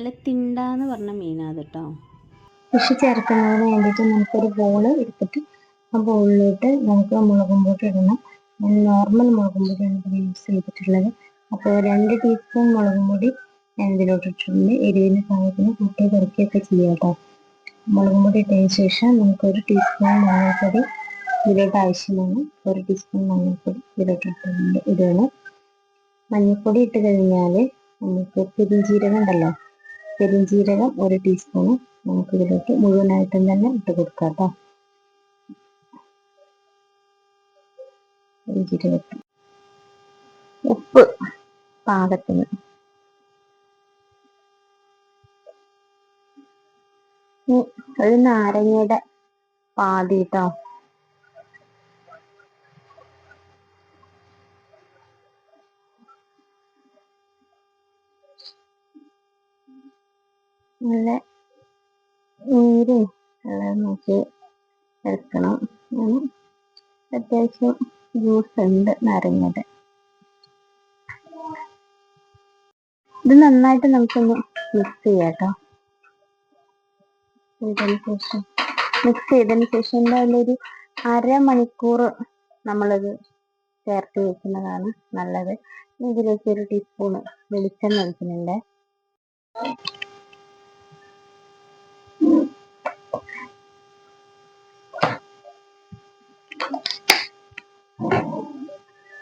നല്ല തിണ്ടാന്ന് പറഞ്ഞ മീനാണ് കേട്ടോ ഫിഷ് ചേർക്കുന്നതിന് വേണ്ടിയിട്ട് നമുക്കൊരു ബോൾ എടുത്തിട്ട് ആ ബോളിലോട്ട് നമുക്ക് മുളകും പൊടി ഇടണം. നോർമൽ മുളകും പൊടിയാണ് ഇതിൽ യൂസ് ചെയ്തിട്ടുള്ളത്. അപ്പോൾ രണ്ട് ടീസ്പൂൺ മുളകും പൊടി ഞാൻ ഇതിലോട്ട് ഇട്ടിട്ടുണ്ട്. എരിവിന് പാകത്തിന് കൂട്ടി കുറയ്ക്കുകയൊക്കെ ചെയ്യാം കേട്ടോ. മുളകും പൊടി ഇട്ടതിന് ശേഷം നമുക്കൊരു ടീസ്പൂൺ മഞ്ഞൾപ്പൊടി ഇതിലോട്ട് ആവശ്യമാണ്. ഒരു ടീസ്പൂൺ മഞ്ഞൾപ്പൊടി ഇതിലോട്ട് ഇട്ടിട്ടുണ്ട്. ഇതാണ് മഞ്ഞൾപ്പൊടി ഇട്ട് കഴിഞ്ഞാൽ നമുക്ക് പെരിഞ്ചീരകം ഉണ്ടല്ലോ പെരിഞ്ചീരകം ഒരു ടീസ്പൂണ് നമുക്ക് ഇതിലേക്ക് മുഴുവനായിട്ടും തന്നെ ഇട്ട് കൊടുക്കാം കേട്ടോ. ഉപ്പ് പാകത്തിന്. ഒരു നാരങ്ങയുടെ പാതി കേട്ടോ. നല്ല നീരും എല്ലാം നോക്കി എടുക്കണം. അത്യാവശ്യം ജ്യൂസ് ഉണ്ട് നാരങ്ങയുടെ. ഇത് നന്നായിട്ട് നമുക്കൊന്ന് മിക്സ് ചെയ്യാം കേട്ടോ ചെയ്തതിന് ശേഷം. മിക്സ് ചെയ്തതിന് ശേഷം എന്തായാലും ഒരു അരമണിക്കൂർ നമ്മളിത് ചേർത്ത് വെക്കുന്നതാണ് നല്ലത്. ഇതിലേക്ക് ഒരു ടീസ്പൂണ് വെളിച്ചെണ്ണ ഒഴിക്കുന്നുണ്ട്.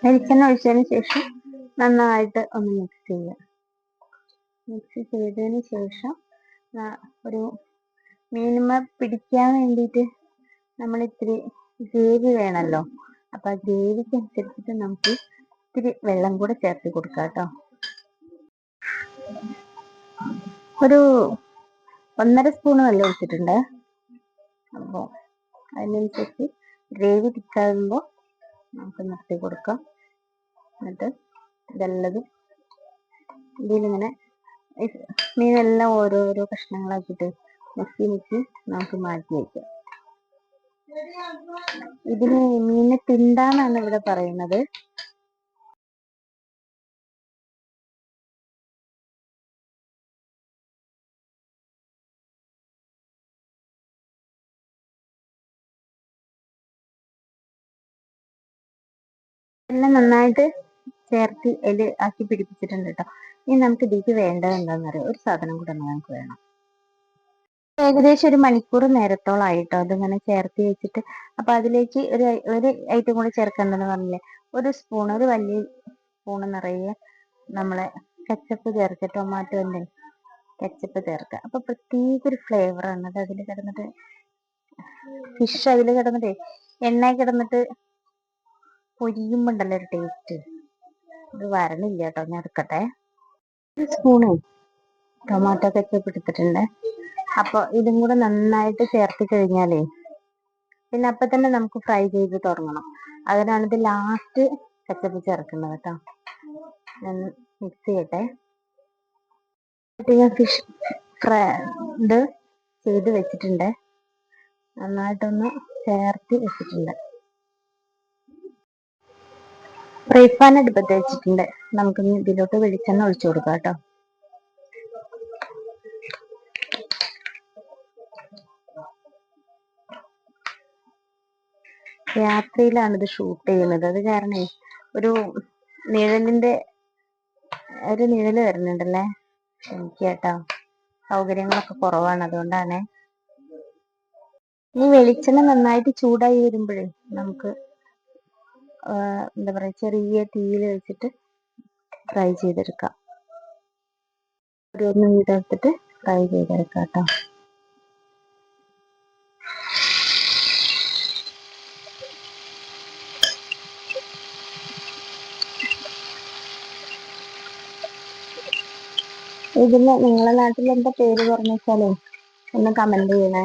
വെളിച്ചെണ്ണ ഒഴിച്ചതിന് ശേഷം നന്നായിട്ട് ഒന്ന് മിക്സ് ചെയ്യുക മിക്സ് ചെയ്തതിന് ശേഷം ഒരു മീനുമ പിടിക്കാൻ വേണ്ടിയിട്ട് നമ്മൾ ഇത്തിരി ഗ്രേവി വേണമല്ലോ അപ്പൊ ആ ഗ്രേവിക്ക് അനുസരിച്ചിട്ട് നമുക്ക് ഇത്തിരി വെള്ളം കൂടെ ചേർത്ത് കൊടുക്കാം കേട്ടോ. ഒരു ഒന്നര സ്പൂൺ വെള്ളം ഒഴിച്ചിട്ടുണ്ട്. അപ്പോൾ അതിനനുസരിച്ച് ഗ്രേവി തിക്കാകുമ്പോൾ നമുക്ക് നിർത്തി കൊടുക്കാം. എന്നിട്ട് ഇതെല്ലതും ഇതിലിങ്ങനെ മീനെല്ലാം ഓരോരോ കഷ്ണങ്ങളാക്കിയിട്ട് മുക്കി മുക്കി നമുക്ക് മാറ്റി വയ്ക്കാം. ഇതിന് മീനിനെ തിണ്ടാന്നാണ് ഇവിടെ പറയുന്നത്. എല്ലാം നന്നായിട്ട് ചേർത്ത് അതിൽ ആക്കി പിടിപ്പിച്ചിട്ടുണ്ട് കേട്ടോ ഇനി നമുക്ക് ഇതിലേക്ക് വേണ്ടത് എന്താണെന്ന് അറിയാം? ഒരു സാധനം കൂടെ നമുക്ക് വേണം. ഏകദേശം ഒരു മണിക്കൂർ നേരത്തോളായിട്ടോ അതിങ്ങനെ ചേർത്ത് വെച്ചിട്ട്. അപ്പൊ അതിലേക്ക് ഒരു ഒരു ഐറ്റം കൂടെ ചേർക്കേണ്ടതെന്ന് പറഞ്ഞില്ലേ? ഒരു സ്പൂൺ ഒരു വലിയ സ്പൂൺ നിറയെ നമ്മളെ കച്ചപ്പ് ടൊമാറ്റോ അല്ലേ? കച്ചപ്പ് ചേർക്കുക. അപ്പൊ പ്രത്യേക ഒരു ഫ്ലേവറാണ്. അത് അതിൽ കിടന്നിട്ട് ഫിഷ് അതിൽ കിടന്നിട്ട് എണ്ണ കിടന്നിട്ട് പൊരിയുമ്പോണ്ടല്ലോ ഒരു ടേസ്റ്റ് ഇത് വരണില്ല കേട്ടോ ഞാൻ എടുക്കട്ടെ. സ്പൂണേ? ടൊമാറ്റോ കെച്ചപ്പ് എടുത്തിട്ടുണ്ട് അപ്പൊ ഇതും കൂടെ നന്നായിട്ട് ചേർത്ത് കഴിഞ്ഞാലേ പിന്നെ അപ്പൊ തന്നെ നമുക്ക് ഫ്രൈ ചെയ്ത് തുടങ്ങണം. അതിനാണ് ഇത് ലാസ്റ്റ് കെച്ചപ്പ് ചേർക്കുന്നത് കേട്ടോ ഞാൻ മിക്സ് ചെയ്യട്ടെ. ഞാൻ ഫിഷ് ഫ്രൈ ഇത് ചെയ്ത് വെച്ചിട്ടുണ്ട്. നന്നായിട്ടൊന്ന് ചേർത്ത് വെച്ചിട്ടുണ്ട്. ഫ്രൈ പാൻ അടുപ്പത്ത് വെച്ചിട്ടുണ്ട് നമുക്ക് ഇതിലോട്ട് വെളിച്ചെണ്ണ ഒഴിച്ചു കൊടുക്കാം കേട്ടോ. രാത്രിയിലാണ് ഇത് ഷൂട്ട് ചെയ്യുന്നത്. അത് കാരണേ ഒരു നിഴലിന്റെ ഒരു നിഴൽ വരുന്നുണ്ടല്ലേ? എനിക്ക് കേട്ടോ സൗകര്യങ്ങളൊക്കെ കുറവാണ് അതുകൊണ്ടാണേ. ഈ വെളിച്ചെണ്ണ നന്നായിട്ട് ചൂടായി വരുമ്പോഴേ നമുക്ക് എന്താ പറയാ ചെറിയ തീയിൽ വെച്ചിട്ട് ഫ്രൈ ചെയ്തെടുക്കാം. ഓരോന്നും ഇതെടുത്തിട്ട് ഫ്രൈ ചെയ്തെടുക്കാം കേട്ടോ ഇതിന് നിങ്ങളെ നാട്ടിൽ എന്താ പേര് പറഞ്ഞു ഒന്ന് കമന്റ് ചെയ്യണേ.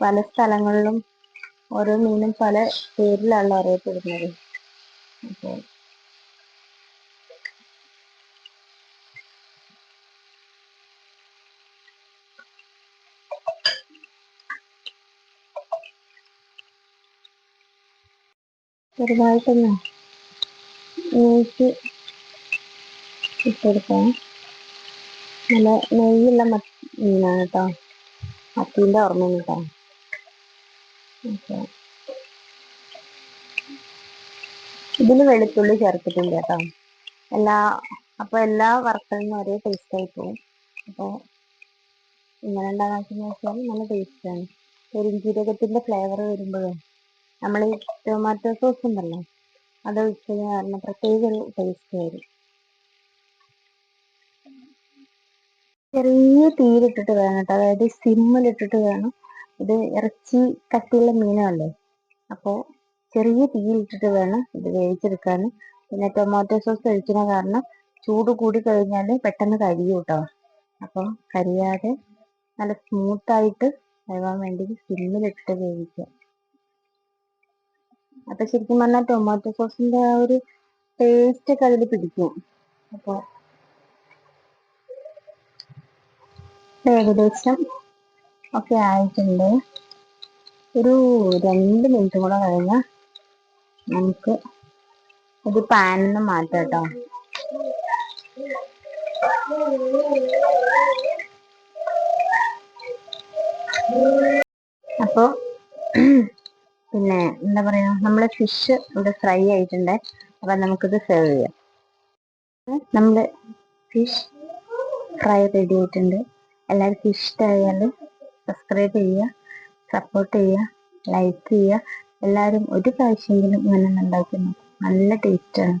പല സ്ഥലങ്ങളിലും ഓരോ മീനും പല പേരിലാണ് അറിയപ്പെടുന്നത്. അപ്പോൾ ചെറുതായിട്ടൊന്ന് നെയ്ക്ക് ഇട്ടെടുക്കാം നല്ല നെയ്യുള്ള മീനാണ് കേട്ടോ. മത്തീന്റെ ഓർമ്മയാണ് കേട്ടോ ഇതിന് വെളുത്തുള്ളി ചേർത്തിട്ടുണ്ട് കേട്ടോ. എല്ലാ അപ്പൊ എല്ലാ വറുത്തതിനും ഒരേ ടേസ്റ്റ് ആയി പോകും അപ്പോൾ ഇങ്ങനെ ഉണ്ടാകാന്ന് വെച്ചാൽ നല്ല ടേസ്റ്റാണ് പെരുംജീരകത്തിന്റെ ഫ്ലേവർ വരുമ്പോഴേ നമ്മൾ ഈ ടൊമാറ്റോ സോസ് ഉണ്ടല്ലോ അത് ഒഴിച്ച് കാരണം പ്രത്യേക ഒരു ടേസ്റ്റ് വരും ചെറിയ തീയിലിട്ടിട്ട് വേണം കേട്ടോ. അതായത് സിമ്മിലിട്ടിട്ട് വേണം. ഇത് ഇറച്ചി കട്ടിയുള്ള മീനാണല്ലോ അപ്പോൾ ചെറിയ തീയിലിട്ടിട്ട് വേണം ഇത് വേവിച്ചെടുക്കാൻ പിന്നെ ടൊമാറ്റോ സോസ് ഒഴിക്കുന്ന കാരണം ചൂട് കൂടി കഴിഞ്ഞാൽ പെട്ടെന്ന് കരിയും കേട്ടോ അപ്പം കരിയാതെ നല്ല സ്മൂത്തായിട്ട് വേവാൻ വേണ്ടി സിമ്മിലിട്ടിട്ട് വേവിക്കുക. അപ്പൊ ശരിക്കും പറഞ്ഞാൽ ടൊമാറ്റോ സോസിന്റെ ആ ഒരു ടേസ്റ്റ് ഒക്കെ അതിൽ പിടിക്കും. അപ്പോൾ ഏകദേശം ഒക്കെ ആയിട്ടുണ്ട്. ഒരു രണ്ട് മിനിറ്റ് കൂടെ കഴിഞ്ഞാൽ നമുക്ക് ഇത് പാനിൽ നിന്ന് മാറ്റാം കേട്ടോ. അപ്പോൾ പിന്നെ എന്താ പറയാ നമ്മൾ ഫിഷ് ഇവിടെ ഫ്രൈ ആയിട്ടുണ്ട്. അപ്പൊ നമുക്കിത് സെർവ് ചെയ്യാം. നമ്മൾ ഫിഷ് ഫ്രൈ റെഡി ആയിട്ടുണ്ട്. എല്ലാവർക്കും ഇഷ്ടമായാൽ സബ്സ്ക്രൈബ് ചെയ്യുക സപ്പോർട്ട് ചെയ്യുക ലൈക്ക് ചെയ്യുക. എല്ലാവരും ഒരു പ്രാവശ്യമെങ്കിലും ഇങ്ങനെ ഉണ്ടാക്കി നോക്കും. നല്ല ടേസ്റ്റാണ്